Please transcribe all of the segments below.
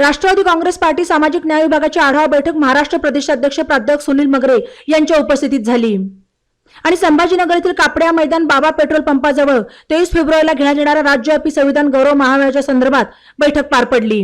Rashtrawadi Congress party सामाजिक न्याय विभागाची आढावा बैठक महाराष्ट्र प्रदेशाध्यक्ष प्राध्यापक सुनील मगरे यांच्या उपस्थितीत झाली. आणि संभाजीनगर येथील कापड्या मैदान बाबा पेट्रोल पंपाजवळ तेवीस फेब्रुवारीला घेण्यात येणाऱ्या राज्यव्यापी संविधान गौरव महामेळाच्या संदर्भात बैठक पार पडली.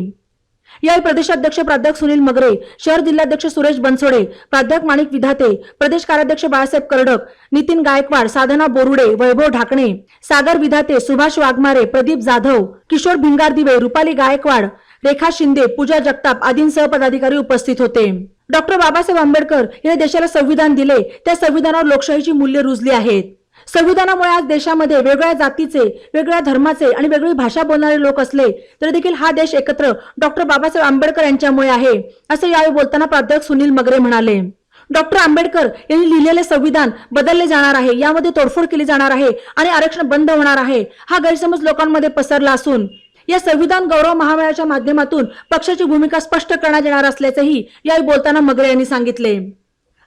यावेळी प्रदेशाध्यक्ष प्राध्यापक सुनील मगरे शहर जिल्हाध्यक्ष सुरेश बनसोडे प्राध्यापक माणिक विधाते प्रदेश कार्याध्यक्ष बाळासाहेब करडक नितीन गायकवाड साधना बोरुडे वैभव ढाकणे सागर विधाते सुभाष वाघमारे प्रदीप जाधव किशोर भिंगारदिवे रुपाली गायकवाड रेखा शिंदे पूजा जगताप आदींसह पदाधिकारी उपस्थित होते. डॉक्टर बाबासाहेब आंबेडकर यांनी देशाला संविधान दिले. त्या संविधानावर लोकशाहीची मूल्य रुजली आहेत. संविधानामुळे आज देशामध्ये वेगळ्या जातीचे वेगळ्या धर्माचे आणि वेगळी भाषा बोलणारे लोक असले तरी देखील हा देश एकत्र डॉक्टर बाबासाहेब आंबेडकर यांच्यामुळे आहे असं यावेळी बोलताना प्राध्यापक सुनील मगरे म्हणाले. डॉक्टर आंबेडकर यांनी लिहिलेले संविधान बदलले जाणार आहे यामध्ये तोडफोड केली जाणार आहे आणि आरक्षण बंद होणार आहे. हा गैरसमज लोकांमध्ये पसरला असून या संविधान गौरव महामेळाच्या माध्यमातून पक्षाची भूमिका स्पष्ट करण्यात येणार असल्याचंही यावेळी बोलताना मगरे यांनी सांगितले.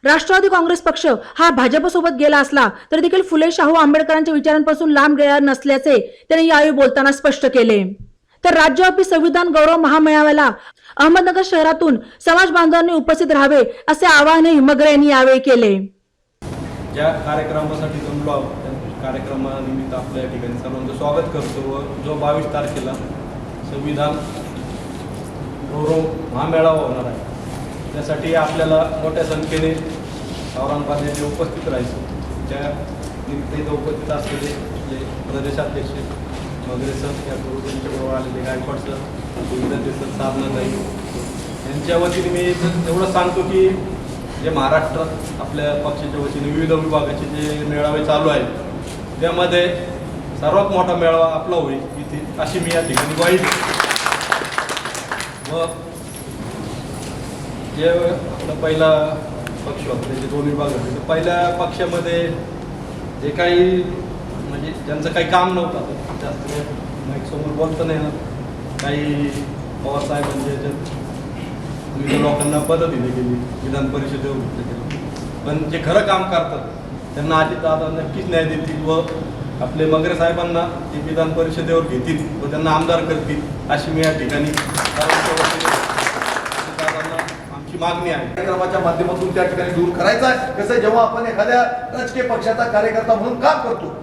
राष्ट्रवादी काँग्रेस पक्ष हा भाजपसोबत गेला असला तरी देखील फुले शाहू आंबेडकरांच्या विचारांपासून लांब गेला नसल्याचे त्यांनी यावेळी बोलताना स्पष्ट केले. तर राज्यव्यापी संविधान गौरव महामेळाव्याला अहमदनगर शहरातून समाज बांधवांनी उपस्थित राहावे असे आवाहनही मगरे यांनी यावेळी केले. ज्या कार्यक्रमासाठी जमलो आहोत त्या कार्यक्रमानिमित्त आपल्या ठिकाणी सर्वांचं स्वागत करतो व जो बावीस तारखेला संविधान गौरव महामेळावा होणार आहे. त्यासाठी आपल्याला मोठ्या संख्येने औरंगाबाद उपस्थित राहायचं त्या निमित्त उपस्थित असलेले आपले प्रदेशाध्यक्ष वगैरे सर या त्यांच्याबरोबर आलेले गायकवाड सर विद्यार्थी सर साधनाताई यांच्या वतीने मी एवढं सांगतो की जे महाराष्ट्रात आपल्या पक्षाच्या वतीने विविध विभागाचे जे मेळावे चालू आहेत त्यामध्ये सर्वात मोठा मेळावा आपला होईल इथे अशी मी या ठिकाणी ग्वाही देतो. व जे आपला पहिला पक्ष होता त्याचे दोन विभाग होते तर पहिल्या पक्षामध्ये जे काही म्हणजे ज्यांचं काही काम नव्हतं जास्त माईक समोर बोलतं नाही ना काही पवारसाहेब म्हणजे विविध लोकांना पदं दिली गेली विधान परिषदेवर घेतलं गेलं पण जे खरं काम करतात त्यांना आजी दादा नक्कीच न्याय देतील व आपले मगरे साहेबांना ते विधान परिषदेवर घेतील व त्यांना आमदार करतील अशी मी या ठिकाणी आमची मागणी आहे. कार्यक्रमाच्या माध्यमातून त्या ठिकाणी दूर करायचा आहे. कसं जेव्हा आपण एखाद्या राजकीय पक्षाचा कार्यकर्ता म्हणून काम करतो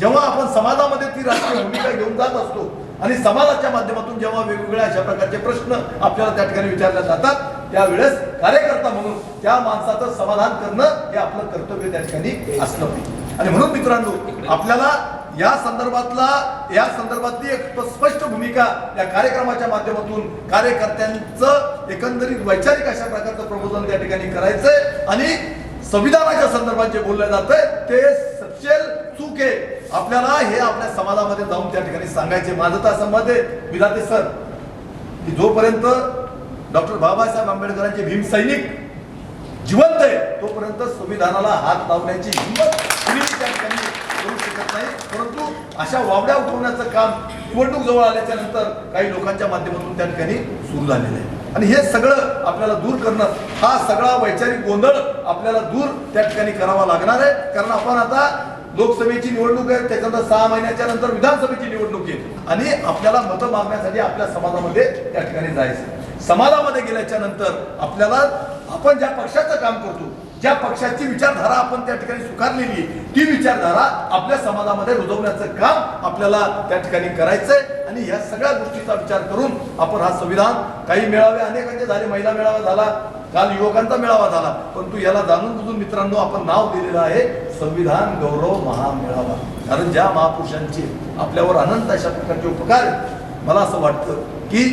जेव्हा आपण समाजामध्ये ती राजकीय भूमिका घेऊन जात असतो आणि समाजाच्या माध्यमातून जेव्हा वेगवेगळ्या अशा प्रकारचे प्रश्न आपल्याला त्या ठिकाणी विचारले जातात त्यावेळेस कार्यकर्ता म्हणून त्या माणसाचं समाधान करणं हे आपलं कर्तव्य त्या ठिकाणी असलं पाहिजे. आणि म्हणून मित्रांनो आपल्याला या संदर्भातला या संदर्भातली एक स्पष्ट भूमिका या कार्यक्रमाच्या माध्यमातून कार्यकर्त्यांचं एकंदरीत वैचारिक अशा प्रकारचं प्रबोधन त्या ठिकाणी करायचंय. आणि संविधानाच्या संदर्भात जे बोललं जातंय ते सचेल चूक. आहे आपल्याला हे आपल्या समाजामध्ये जाऊन त्या ठिकाणी सांगायचे. माझं तर असं मत आहे. विधाते सर की जोपर्यंत डॉक्टर बाबासाहेब आंबेडकरांचे भीमसैनिक जिवंत आहे तोपर्यंत संविधानाला हात लावण्याची हिंमत कुणी त्या ठिकाणी करू शकत नाही परंतु अशा वावड्या उठवण्याचं काम निवडणूक जवळ आल्याच्यानंतर काही लोकांच्या माध्यमातून त्या ठिकाणी सुरू झालेलं आहे. आणि हे सगळं आपल्याला दूर करणं हा सगळा वैचारिक गोंधळ आपल्याला दूर त्या ठिकाणी करावा लागणार आहे. कारण आपण आता लोकसभेची निवडणूक आहे त्याच्यानंतर सहा महिन्याच्या नंतर विधानसभेची निवडणूक आहे आणि आपल्याला मतं मागण्यासाठी आपल्या समाजामध्ये त्या ठिकाणी जायचं समाजामध्ये गेल्याच्यानंतर आपल्याला आपण ज्या पक्षाचं काम करतो ज्या पक्षाची विचारधारा आपण त्या ठिकाणी स्वीकारलेली ती विचारधारा आपल्या समाजामध्ये रुजवण्याचं काम आपल्याला त्या ठिकाणी करायचंय. आणि ह्या सगळ्या गोष्टीचा विचार करून आपण हा संविधान काही मेळावे अनेकांचे झाले महिला मेळावा झाला काल युवकांचा मेळावा झाला परंतु याला जाणून बुजून मित्रांनो आपण नाव दिलेलं आहे संविधान गौरव महामेळावा. कारण ज्या महापुरुषांचे आपल्यावर अनंत अशा प्रकारचे उपकार मला असं वाटतं की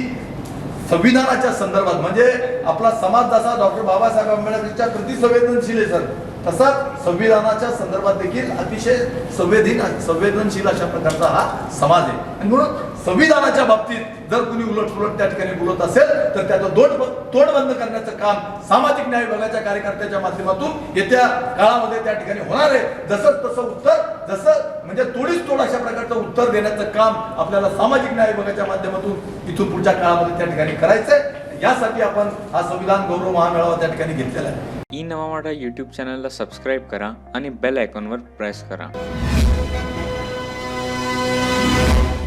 संविधानाच्या संदर्भात म्हणजे आपला समाज जसा डॉक्टर बाबासाहेब आंबेडकरच्या कृती संवेदनशील आहे सर तसाच संविधानाच्या संदर्भात देखील अतिशय संवेदीन संवेदनशील अशा प्रकारचा हा समाज आहे. आणि म्हणून संविधानाच्या बाबतीत जर कुणी उलटपुलट त्या ठिकाणी बोलत असेल तर त्याचं दोट तोड बंद करण्याचं काम सामाजिक न्याय विभागाच्या कार्यकर्त्याच्या माध्यमातून येत्या काळामध्ये त्या ठिकाणी होणार आहे. जसं तसं उत्तर जसं म्हणजे तोडीस तोड अशा प्रकारचं उत्तर देण्याचं काम आपल्याला सामाजिक न्याय विभागाच्या माध्यमातून इथून पुढच्या काळामध्ये त्या ठिकाणी करायचंय. यासाठी आपण हा संविधान गौरव महामेळावा त्या ठिकाणी घेतलेला आहे. ई नवा मराठा यूट्यूब चॅनलला सबस्क्राईब करा आणि बेल आयकॉनवर प्रेस करा.